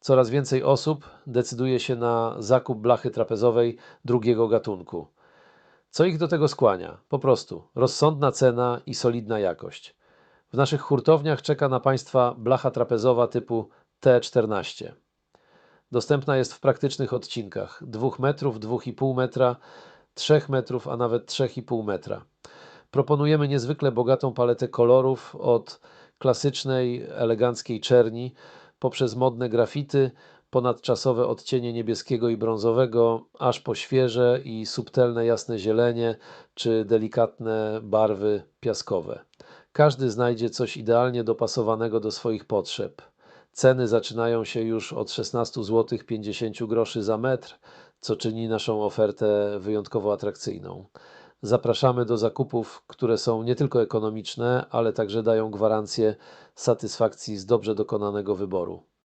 Coraz więcej osób decyduje się na zakup blachy trapezowej drugiego gatunku. Co ich do tego skłania? Po prostu rozsądna cena i solidna jakość. W naszych hurtowniach czeka na Państwa blacha trapezowa typu T14. Dostępna jest w praktycznych odcinkach 2 metrów, 2,5 metra, 3 metrów, a nawet 3,5 metra. Proponujemy niezwykle bogatą paletę kolorów od klasycznej, eleganckiej czerni, poprzez modne grafity, ponadczasowe odcienie niebieskiego i brązowego, aż po świeże i subtelne jasne zielenie czy delikatne barwy piaskowe. Każdy znajdzie coś idealnie dopasowanego do swoich potrzeb. Ceny zaczynają się już od 16 zł 50 groszy za metr, co czyni naszą ofertę wyjątkowo atrakcyjną. Zapraszamy do zakupów, które są nie tylko ekonomiczne, ale także dają gwarancję satysfakcji z dobrze dokonanego wyboru.